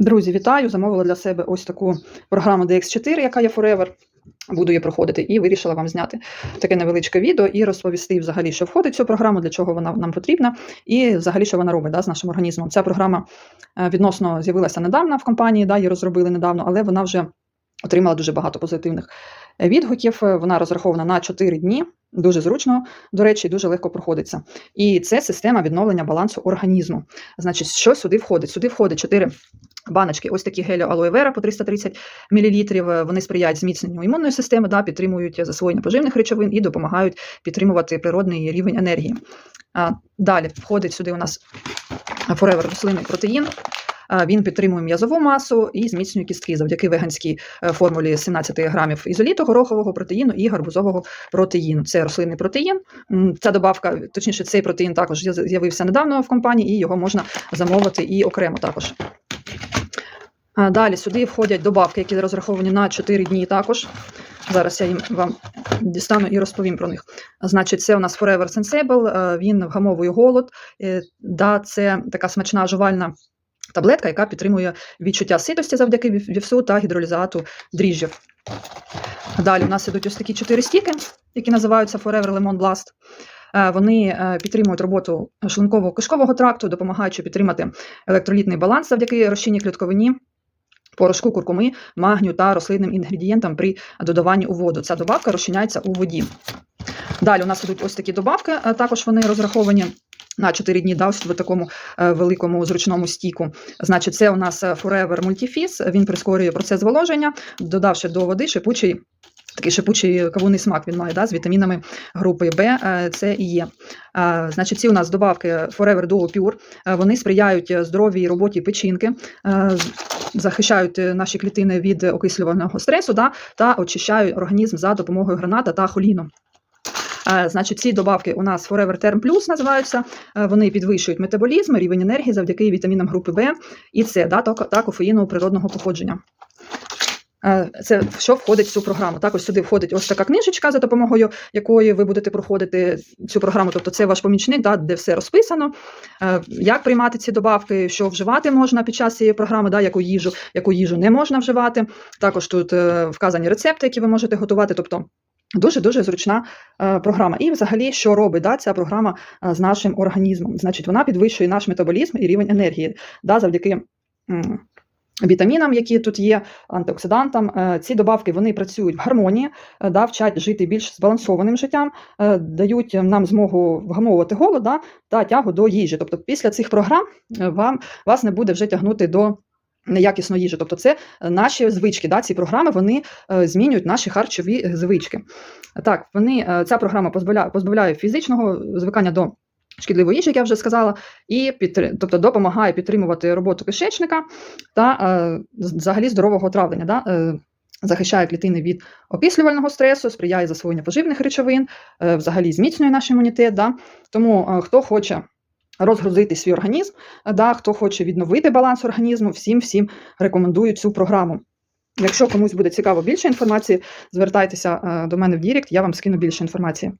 Друзі, вітаю! Замовила для себе ось таку програму DX4, яка є Forever. Буду її проходити, і вирішила вам зняти таке невеличке відео і розповісти взагалі, що входить в цю програму, для чого вона нам потрібна, і взагалі, що вона робить да, з нашим організмом. Ця програма е, відносно з'явилася недавно в компанії, да, її розробили недавно, але вона вже отримала дуже багато позитивних е, відгуків. Е, Вона розрахована на 4 дні. Дуже зручно, до речі, дуже легко проходиться. І це система відновлення балансу організму. Значить, що сюди входить? Сюди входить 4 баночки, ось такі геліо алоe вера по 330 мл. Вони сприяють зміцненню імунної системи, да, підтримують засвоєння поживних речовин і допомагають підтримувати природний рівень енергії. А, Далі входить сюди у нас Forever рослинний протеїн. Він підтримує м'язову масу і зміцнює кістки завдяки веганській е, формулі 17 грамів ізоліту, горохового протеїну і гарбузового протеїну. Це рослинний протеїн. Ця добавка, точніше, цей протеїн також з'явився недавно в компанії, і його можна замовити і окремо також. Далі сюди входять добавки, які розраховані на 4 дні також. Зараз я їм вам дістану і розповім про них. Значить, це у нас Forever Sensible, е, він вгамовує голод. Е, Да, це така смачна жувальна таблетка, яка підтримує відчуття ситості завдяки вівсу та гідролізату дріжджів. Далі у нас ідуть ось такі чотири стіки, які називаються Forever Lemon Blast. Е, Вони підтримують роботу шлунково кишкового тракту, допомагаючи підтримати електролітний баланс завдяки розчинній клітковині, порошку куркуми, магнію та рослинним інгредієнтам при додаванні у воду. Ця добавка розчиняється у воді. Далі у нас ідуть ось такі добавки, е, також вони розраховані. На 4 дні да, ось в такому е, великому зручному стіку. Значить, це у нас е, Forever Multifizz, Він прискорює процес зволоження, додавши до води шипучий, такий шипучий кавунний смак він має да, з вітамінами групи Б. Це і є. Значить, ці у нас добавки Forever Duo Pure. Вони сприяють здоровій роботі печінки, захищають е, наші клітини від окислюваного стресу да, та очищають організм за допомогою граната та холіну. Е, Значить, ці добавки у нас Forever Term Plus називаються. Е, Вони підвищують метаболізм, рівень енергії завдяки вітамінам групи Б і С да, та кофеїну природного походження. Це що входить в цю програму. Також сюди входить ось така книжечка, за допомогою якої ви будете проходити цю програму. Тобто це ваш помічник, да, де все розписано, е, як приймати ці добавки, що вживати можна під час цієї програми, да, яку їжу, яку їжу не можна вживати. Також тут е, вказані рецепти, які ви можете готувати. Тобто Дуже дуже зручна е, програма. І взагалі, що робить да, ця програма з нашим організмом? Значить, вона підвищує наш метаболізм і рівень енергії да, завдяки вітамінам, які тут є, антиоксидантам. Е, ці добавки вони працюють в гармонії, е, да, вчать жити більш збалансованим життям, е, дають нам змогу вгамовувати голод да, та тягу до їжі. Тобто, після цих програм вам вас не буде вже тягнути до. Неякісної їжі, тобто це наші звички. Да? Ці програми вони змінюють наші харчові звички. Так, вони, ця програма позбавляє, позбавляє фізичного звикання до шкідливої їжі, як я вже сказала, і підтри- тобто допомагає підтримувати роботу кишечника та е, взагалі здорового травлення. Да? Е, Захищає клітини від окислювального стресу, сприяє засвоєнню поживних речовин, е, взагалі зміцнює наш імунітет. Да? Тому е, хто хоче розгрузити свій організм, да, хто хоче відновити баланс організму, всім всім рекомендую цю програму. Якщо комусь буде цікаво більше інформації, звертайтеся е, до мене в Дірект, я вам скину більше інформації.